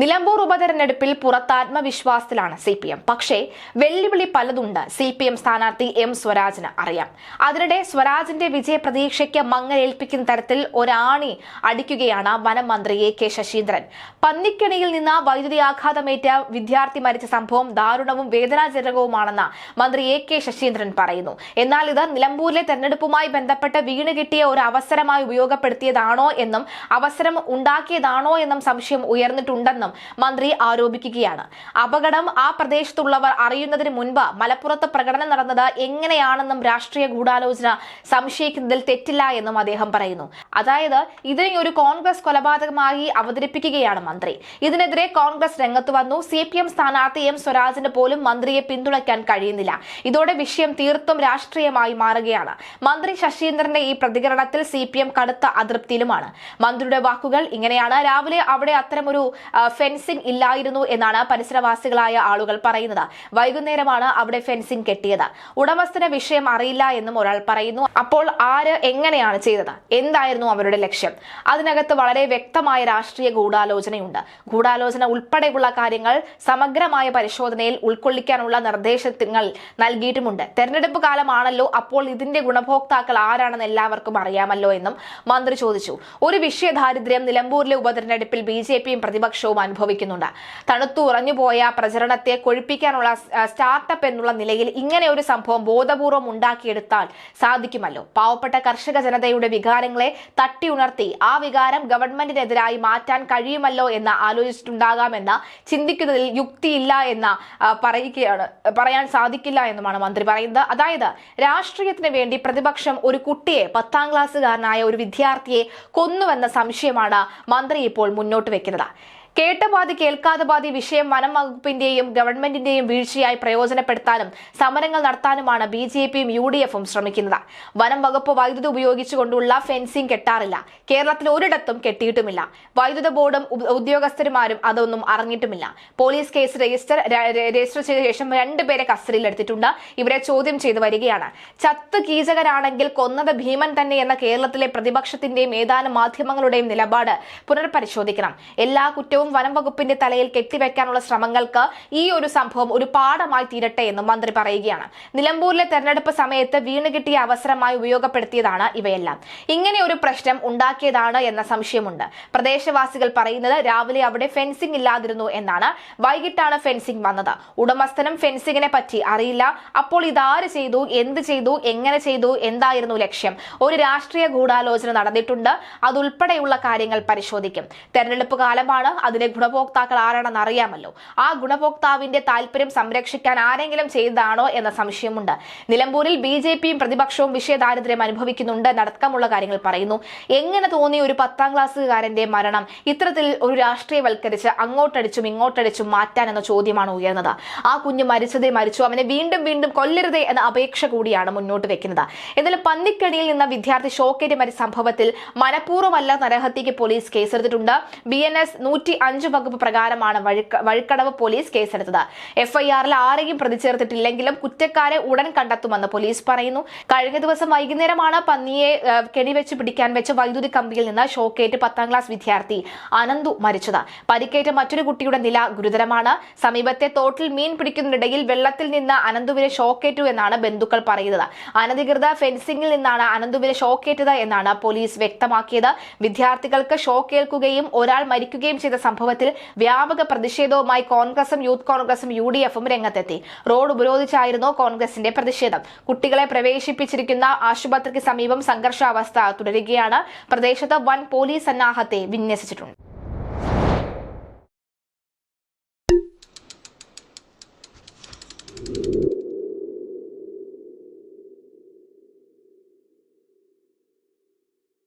നിലമ്പൂർ ഉപതെരഞ്ഞെടുപ്പിൽ പുറത്താത്മവിശ്വാസത്തിലാണ് C P M. പക്ഷേ വെല്ലുവിളി പലതുണ്ട് സി പി എം സ്ഥാനാർത്ഥി എം സ്വരാജിന് അറിയാം. അതിനിടെ സ്വരാജിന്റെ വിജയ പ്രതീക്ഷയ്ക്ക് മങ്ങലേൽപ്പിക്കുന്ന തരത്തിൽ ഒരാണി അടിക്കുകയാണ് വനം മന്ത്രി എ കെ ശശീന്ദ്രൻ. പന്നിക്കണിയിൽ നിന്ന് വൈദ്യുതി ആഘാതമേറ്റ വിദ്യാർത്ഥി മരിച്ച സംഭവം ദാരുണവും വേദനാജനകവുമാണെന്ന് മന്ത്രി എ കെ ശശീന്ദ്രൻ പറയുന്നു. എന്നാൽ ഇത് നിലമ്പൂരിലെ തെരഞ്ഞെടുപ്പുമായി ബന്ധപ്പെട്ട് വീണ് കിട്ടിയ ഒരു അവസരമായി ഉപയോഗപ്പെടുത്തിയതാണോ എന്നും അവസരം ഉണ്ടാക്കിയതാണോ എന്നും സംശയം ഉയർന്നിട്ടുണ്ടെന്നും മന്ത്രി ആരോപിക്കുകയാണ്. അപകടം ആ പ്രദേശത്തുള്ളവർ അറിയുന്നതിന് മുൻപ് മലപ്പുറത്ത് പ്രകടനം നടന്നത് എങ്ങനെയാണെന്നും രാഷ്ട്രീയ ഗൂഢാലോചന സംശയിക്കുന്നതിൽ തെറ്റില്ല എന്നും അദ്ദേഹം പറയുന്നു. അതായത് ഇതിനെ ഒരു കോൺഗ്രസ് കൊലപാതകമായി അവതരിപ്പിക്കുകയാണ് മന്ത്രി. ഇതിനെതിരെ കോൺഗ്രസ് രംഗത്ത് വന്നു. സി പി എം സ്ഥാനാർത്ഥി എം സ്വരാജിന് പോലും മന്ത്രിയെ പിന്തുണയ്ക്കാൻ കഴിയുന്നില്ല. ഇതോടെ വിഷയം തീർത്തും രാഷ്ട്രീയമായി മാറുകയാണ്. മന്ത്രി ശശീന്ദ്രന്റെ ഈ പ്രതികരണത്തിൽ സി പി എം കടുത്ത അതൃപ്തിയിലുമാണ്. മന്ത്രിയുടെ വാക്കുകൾ ഇങ്ങനെയാണ്. രാവിലെ അവിടെ അത്തരമൊരു ഫെൻസിംഗ് ഇല്ലായിരുന്നു എന്നാണ് പരിസരവാസികളായ ആളുകൾ പറയുന്നത്. വൈകുന്നേരമാണ് അവിടെ ഫെൻസിംഗ് കെട്ടിയത്. ഉടമസ്ഥന് വിഷയം അറിയില്ല എന്നും ഒരാൾ പറയുന്നു. അപ്പോൾ ആര് എങ്ങനെയാണ് ചെയ്തത്? എന്തായിരുന്നു അവരുടെ ലക്ഷ്യം? അതിനകത്ത് വളരെ വ്യക്തമായ രാഷ്ട്രീയ ഗൂഢാലോചനയുണ്ട്. ഗൂഢാലോചന ഉൾപ്പെടെയുള്ള കാര്യങ്ങൾ സമഗ്രമായ പരിശോധനയിൽ ഉൾക്കൊള്ളിക്കാനുള്ള നിർദ്ദേശങ്ങൾ നൽകിയിട്ടുമുണ്ട്. തെരഞ്ഞെടുപ്പ് കാലമാണല്ലോ അപ്പോൾ ഇതിന്റെ ഗുണഭോക്താക്കൾ ആരാണെന്ന് എല്ലാവർക്കും അറിയാമല്ലോ എന്നും മന്ത്രി ചോദിച്ചു. ഒരു വിഷയദാരിദ്ര്യം നിലമ്പൂരിലെ ഉപതെരഞ്ഞെടുപ്പിൽ ബി ജെ പിയും പ്രതിപക്ഷവും അനുഭവിക്കുന്നുണ്ട്. തണുത്തു ഉറഞ്ഞുപോയ പ്രചരണത്തെ കൊഴിപ്പിക്കാനുള്ള സ്റ്റാർട്ടപ്പ് എന്നുള്ള നിലയിൽ ഇങ്ങനെ ഒരു സംഭവം ബോധപൂർവം ഉണ്ടാക്കിയെടുത്താൽ സാധിക്കുമല്ലോ. പാവപ്പെട്ട കർഷക ജനതയുടെ വികാരങ്ങളെ തട്ടി ഉണർത്തി ആ വികാരം ഗവൺമെന്റിനെതിരായി മാറ്റാൻ കഴിയുമല്ലോ എന്ന് ആലോചിച്ചിട്ടുണ്ടാകാമെന്ന് ചിന്തിക്കുന്നതിൽ യുക്തിയില്ല എന്ന് പറയുകയാണ് പറയാൻ സാധിക്കില്ല എന്നുമാണ് മന്ത്രി പറയുന്നത്. അതായത് രാഷ്ട്രീയത്തിന് വേണ്ടി പ്രതിപക്ഷം ഒരു കുട്ടിയെ പത്താം ക്ലാസ്സുകാരനായ ഒരു വിദ്യാർത്ഥിയെ കൊന്നുവെന്ന സംശയമാണ് മന്ത്രി ഇപ്പോൾ മുന്നോട്ട് വെക്കുന്നത്. കേട്ട പാതി കേൾക്കാതെ പാതി വിഷയം വനം വകുപ്പിന്റെയും ഗവൺമെന്റിന്റെയും വീഴ്ചയായി പ്രയോജനപ്പെടുത്താനും സമരങ്ങൾ നടത്താനുമാണ് ബി ജെ പിയും യു ഡി എഫും ശ്രമിക്കുന്നത്. വനം വകുപ്പ് വൈദ്യുതി ഉപയോഗിച്ചുകൊണ്ടുള്ള ഫെൻസിംഗ് കെട്ടാറില്ല. കേരളത്തിൽ ഒരിടത്തും കെട്ടിയിട്ടുമില്ല. വൈദ്യുത ബോർഡും ഉദ്യോഗസ്ഥരുമാരും അതൊന്നും അറിഞ്ഞിട്ടുമില്ല. പോലീസ് കേസ് രജിസ്റ്റർ രജിസ്റ്റർ ചെയ്ത ശേഷം രണ്ടുപേരെ കസ്റ്റഡിയിലെടുത്തിട്ടുണ്ട്. ഇവരെ ചോദ്യം ചെയ്തു വരികയാണ്. ചത്ത് കീചകരാണെങ്കിൽ കൊന്നത് ഭീമൻ തന്നെ എന്ന കേരളത്തിലെ പ്രതിപക്ഷത്തിന്റെയും ഏതാനും മാധ്യമങ്ങളുടെയും നിലപാട് പുനർപരിശോധിക്കണം. എല്ലാ കുറ്റവും വനം വകുപ്പിന്റെ തലയിൽ കെട്ടിവെക്കാനുള്ള ശ്രമങ്ങൾക്ക് ഈ ഒരു സംഭവം ഒരു പാഠമായി തീരട്ടെ എന്നും മന്ത്രി പറയുകയാണ്. നിലമ്പൂരിലെ തെരഞ്ഞെടുപ്പ് സമയത്ത് വീണ് കിട്ടിയ അവസരമായി ഉപയോഗപ്പെടുത്തിയതാണ് ഇവയെല്ലാം. ഇങ്ങനെ ഒരു പ്രശ്നം ഉണ്ടാക്കിയതാണ് എന്ന സംശയമുണ്ട്. പ്രദേശവാസികൾ പറയുന്നത് രാവിലെ അവിടെ ഫെൻസിംഗ് ഇല്ലാതിരുന്നു എന്നാണ്. വൈകിട്ടാണ് ഫെൻസിംഗ് വന്നത്. ഉടമസ്ഥനും ഫെൻസിങ്ങിനെ പറ്റി അറിയില്ല. അപ്പോൾ ഇതാര് ചെയ്തു? എന്ത് ചെയ്തു? എങ്ങനെ ചെയ്തു? എന്തായിരുന്നു ലക്ഷ്യം? ഒരു രാഷ്ട്രീയ ഗൂഢാലോചന നടന്നിട്ടുണ്ട്. അതുൾപ്പെടെയുള്ള കാര്യങ്ങൾ പരിശോധിക്കും. തെരഞ്ഞെടുപ്പ് കാലമാണ്. അതിലെ ഗുണഭോക്താക്കൾ ആരാണെന്ന് അറിയാമല്ലോ. ആ ഗുണഭോക്താവിന്റെ താല്പര്യം സംരക്ഷിക്കാൻ ആരെങ്കിലും ചെയ്താണോ എന്ന സംശയമുണ്ട്. നിലമ്പൂരിൽ ബി ജെ പിയും പ്രതിപക്ഷവും വിഷയദാരിദ്ര്യം അനുഭവിക്കുന്നുണ്ട് നടക്കമുള്ള കാര്യങ്ങൾ പറയുന്നു. എങ്ങനെ തോന്നി ഒരു പത്താം ക്ലാസ്സുകാരന്റെ മരണം? ഇത്തരത്തിൽ ഒരു രാഷ്ട്രീയവൽക്കരിച്ച് അങ്ങോട്ടടിച്ചും ഇങ്ങോട്ടടിച്ചും മാറ്റാൻ എന്ന ചോദ്യമാണ് ഉയർന്നത്. ആ കുഞ്ഞ് മരിച്ചതേ മരിച്ചു. അവനെ വീണ്ടും വീണ്ടും കൊല്ലരുതേ എന്ന അപേക്ഷ കൂടിയാണ് മുന്നോട്ട് വെക്കുന്നത്. എന്നാലും പന്നിക്കടിയിൽ നിന്ന വിദ്യാർത്ഥി ഷോക്കേറ്റ് മരിച്ച സംഭവത്തിൽ മനഃപൂർവമല്ല നരഹത്യക്ക് പോലീസ് കേസെടുത്തിട്ടുണ്ട്. ബി എൻ എസ് നൂറ്റി അഞ്ച് വകുപ്പ് പ്രകാരമാണ് വഴിക്കടവ് പോലീസ് കേസെടുത്തത്. എഫ്ഐആറിൽ ആരെയും പ്രതി ചേർത്തിട്ടില്ലെങ്കിലും കുറ്റക്കാരെ ഉടൻ കണ്ടെത്തുമെന്ന് പോലീസ് പറയുന്നു. കഴിഞ്ഞ ദിവസം വൈകുന്നേരമാണ് പന്നിയെ കെണിവെച്ച് പിടിക്കാൻ വെച്ച വൈദ്യുതി കമ്പിയിൽ നിന്ന് ഷോക്കേറ്റ് പത്താം ക്ലാസ് വിദ്യാർത്ഥി അനന്തു മരിച്ചത്. പരിക്കേറ്റ മറ്റൊരു കുട്ടിയുടെ നില ഗുരുതരമാണ്. സമീപത്തെ തോട്ടിൽ മീൻ പിടിക്കുന്നതിനിടയിൽ വെള്ളത്തിൽ നിന്ന് അനന്തുവിനെ ഷോക്കേറ്റു എന്നാണ് ബന്ധുക്കൾ പറയുന്നത്. അനധികൃത ഫെൻസിംഗിൽ നിന്നാണ് അനന്തുവിനെ ഷോക്കേറ്റത് എന്നാണ് പോലീസ് വ്യക്തമാക്കിയത്. വിദ്യാർത്ഥികൾക്ക് ഷോക്കേൽക്കുകയും ഒരാൾ മരിക്കുകയും ചെയ്ത സംഭവത്തിൽ വ്യാപക പ്രതിഷേധവുമായി കോൺഗ്രസും യൂത്ത് കോൺഗ്രസും യു ഡി എഫും രംഗത്തെത്തി. റോഡ് ഉപരോധിച്ചായിരുന്നു കോൺഗ്രസിന്റെ പ്രതിഷേധം. കുട്ടികളെ പ്രവേശിപ്പിച്ചിരിക്കുന്ന ആശുപത്രിക്ക് സമീപം സംഘർഷാവസ്ഥ തുടരുകയാണ്. പ്രദേശത്ത് വൻ പോലീസ് സന്നാഹത്തെ വിന്യസിച്ചിട്ടുണ്ട്.